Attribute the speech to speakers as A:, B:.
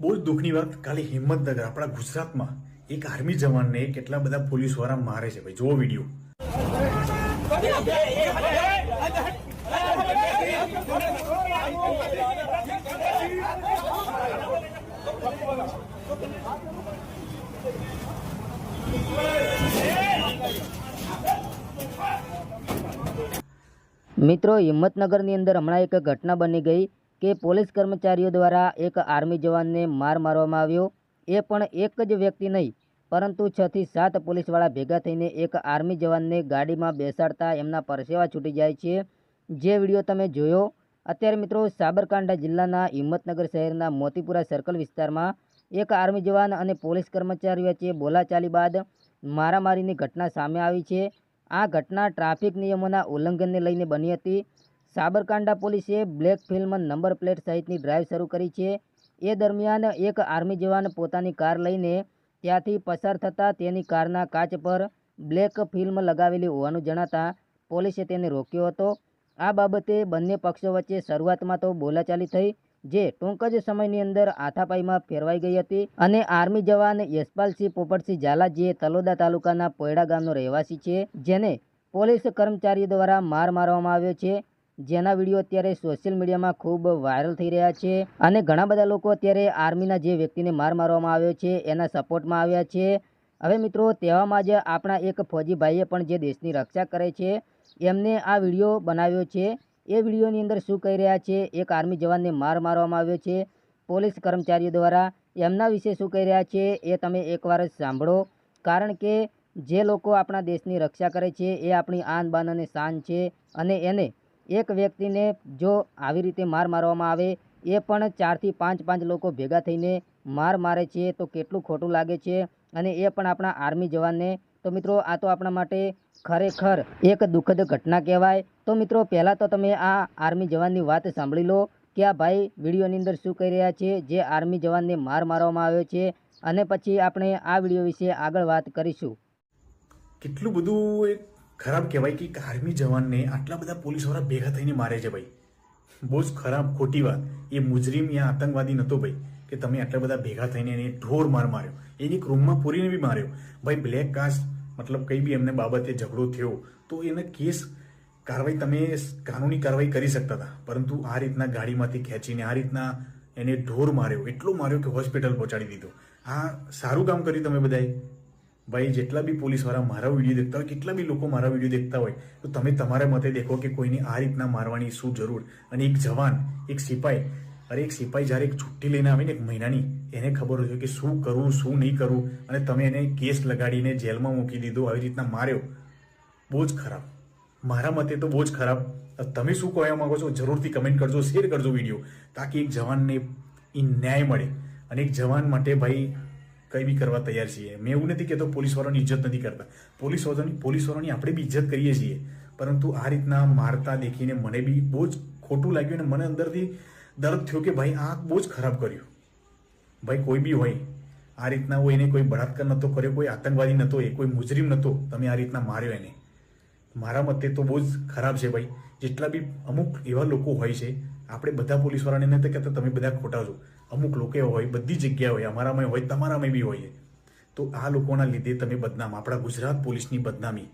A: બહુ જ દુઃખની વાત. કાલે હિંમતનગર, આપણા ગુજરાતમાં એક આર્મી જવાનને કેટલા બધા પોલીસવાળા મારે છે. ભાઈ, જુઓ વીડિયો
B: મિત્રો, હિંમતનગરની અંદર હમણાં એક ઘટના બની ગઈ. કે પોલીસ કર્મચારીઓ દ્વારા એક આર્મી જવાનને માર મારવામાં આવ્યો. એ પણ એક જ વ્યક્તિ નહીં, પરંતુ છ થી સાત પોલીસવાળા ભેગા થઈને એક આર્મી જવાનને ગાડીમાં બેસાડતા એમના પરસેવા છૂટી જાય છે. જે વીડિયો તમે જોયો, અત્યારે મિત્રો સાબરકાંઠા જિલ્લાના હિંમતનગર શહેરના મોતીપુરા સર્કલ વિસ્તારમાં એક આર્મી જવાન અને પોલીસ કર્મચારી વચ્ચે બોલાચાલી બાદ મારામારીની ઘટના સામે આવી છે. આ ઘટના ટ્રાફિક નિયમોના ઉલ્લંઘનને લઈને બની હતી. સાબરકાંઠા પોલીસે બ્લેક ફિલ્મ નંબર પ્લેટ સહિતની ડ્રાઈવ શરૂ કરી છે. એ દરમિયાન એક આર્મી જવાન પોતાની કાર લઈને ત્યાંથી પસાર થતાં તેની કારના કાચ પર બ્લેક ફિલ્મ લગાવેલી હોવાનું જણાતા પોલીસે તેને રોક્યો હતો. આ બાબતે બંને પક્ષો વચ્ચે શરૂઆતમાં તો બોલાચાલી થઈ, જે ટૂંક જ સમયની અંદર આથાપાઈમાં ફેરવાઈ ગઈ હતી અને આર્મી જવાન યશપાલસિંહ પોપટસિંહ ઝાલા જે તલોદા તાલુકાના પોયડા ગામનો રહેવાસી છે, જેને પોલીસ કર્મચારીઓ દ્વારા માર મારવામાં આવ્યો છે. જેના વીડિયો અત્યારે સોશિયલ મીડિયામાં ખૂબ વાયરલ થઈ રહ્યા છે અને ઘણા બધા લોકો અત્યારે આર્મીના જે વ્યક્તિને માર મારવામાં આવ્યો છે, એના સપોર્ટમાં આવ્યા છે. હવે મિત્રો, તેવામાં જ આપણા એક ફોજીભાઈએ પણ જે દેશની રક્ષા કરે છે, એમને આ વીડિયો બનાવ્યો છે. એ વિડીયોની અંદર શું કહી રહ્યા છે, એક આર્મી જવાનને માર મારવામાં આવ્યો છે. પોલીસ કર્મચારીઓ દ્વારા એમના વિશે શું કહી રહ્યા છે, એ તમે એકવાર જ સાંભળો. કારણ કે જે લોકો આપણા દેશની રક્ષા કરે છે, એ આપણી આન બાન અને શાન છે અને એને એક વ્યક્તિને જો આવી રીતે માર મારવામાં આવે, એ પણ ચારથી પાંચ પાંચ લોકો ભેગા થઈને માર મારે છે તો કેટલું ખોટું લાગે છે? અને એ પણ આપણા આર્મી જવાનને? તો મિત્રો, આ તો આપણા માટે ખરેખર એક દુઃખદ ઘટના કહેવાય. તો મિત્રો, પહેલાં તો તમે આ આર્મી જવાનની વાત સાંભળી લો કે આ ભાઈ વિડીયોની અંદર શું કહી રહ્યા છે? જે આર્મી જવાનને માર મારવામાં આવ્યો છે. અને પછી આપણે આ વીડિયો વિશે આગળ વાત કરીશું.
A: કેટલું બધું એક ખરાબ કહેવાય કે એક આર્મી જવાનને આટલા બધા પોલીસવાળા ભેગા થઈને મારે છે ભાઈ. બહુ જ ખરાબ, ખોટી વાત. એ મુજરીમ યા આતંકવાદી નહોતો ભાઈ, કે તમે આટલા બધા ભેગા થઈને એને ઢોર માર માર્યો. એની એક રૂમમાં પૂરીને બી માર્યો. ભાઈ બ્લેક કાસ્ટ મતલબ કંઈ બી એમને બાબતે ઝઘડો થયો, તો એને કેસ કાર્યવાહી તમે કાનૂની કાર્યવાહી કરી શકતા હતા. પરંતુ આ રીતના ગાડીમાંથી ખેંચીને, આ રીતના એને ઢોર માર્યો, એટલો માર્યો કે હોસ્પિટલ પહોંચાડી દીધો. આ સારું કામ કર્યું તમે બધાએ. ભાઈ, જેટલા બી પોલીસવાળા મારા વીડિયો દેખતા હોય, કેટલા બી લોકો મારા વીડિયો દેખતા હોય, તો તમે તમારા મતે દેખો કે કોઈને આ રીતના મારવાની શું જરૂર? અને એક જવાન, એક સિપાઈ, અરે એક સિપાઈ જ્યારે એક છુટ્ટી લઈને આવે ને એક મહિનાની, એને ખબર હોય કે શું કરવું શું નહીં કરવું અને તમે એને કેસ લગાડીને જેલમાં મૂકી દીધો, આવી રીતના માર્યો. બહુ જ ખરાબ. મારા મતે તો બહુ જ ખરાબ. તમે શું કહેવા માંગો છો? જરૂરથી કમેન્ટ કરજો, શેર કરજો વીડિયો, તાકી એક જવાનને એ ન્યાય મળે. અને એક જવાન માટે ભાઈ કંઈ બી કરવા તૈયાર છીએ. મેં એવું નથી કહેતો પોલીસવાળાની ઇજ્જત નથી કરતા. પોલીસવાળાની પોલીસવાળાની આપણે બી ઇજ્જત કરીએ છીએ. પરંતુ આ રીતના મારતા દેખીને મને બી બહુ જ ખોટું લાગ્યું અને મને અંદરથી દર્દ થયો કે ભાઈ આ બહુ જ ખરાબ કર્યું. ભાઈ કોઈ બી હોય, આ રીતના હોય એને કોઈ બળાત્કાર નહોતો કર્યો, કોઈ આતંકવાદી નહોતો, એ કોઈ મુજરીમ નહોતો, તમે આ રીતના માર્યો એને. મારા મતે તો બહુ જ ખરાબ છે ભાઈ. જેટલા બી અમુક એવા લોકો હોય છે, આપણે બધા પોલીસવાળાને નથી કહેતા, તમે બધા ખોટા છો. અમુક લોકો હોય, બધી જગ્યાએ હોય અમારામાં હોય તમારામાં બી હોય. તો આ લોકોના લીધે તમે બદનામ. આપણા ગુજરાત પોલીસની બદનામી.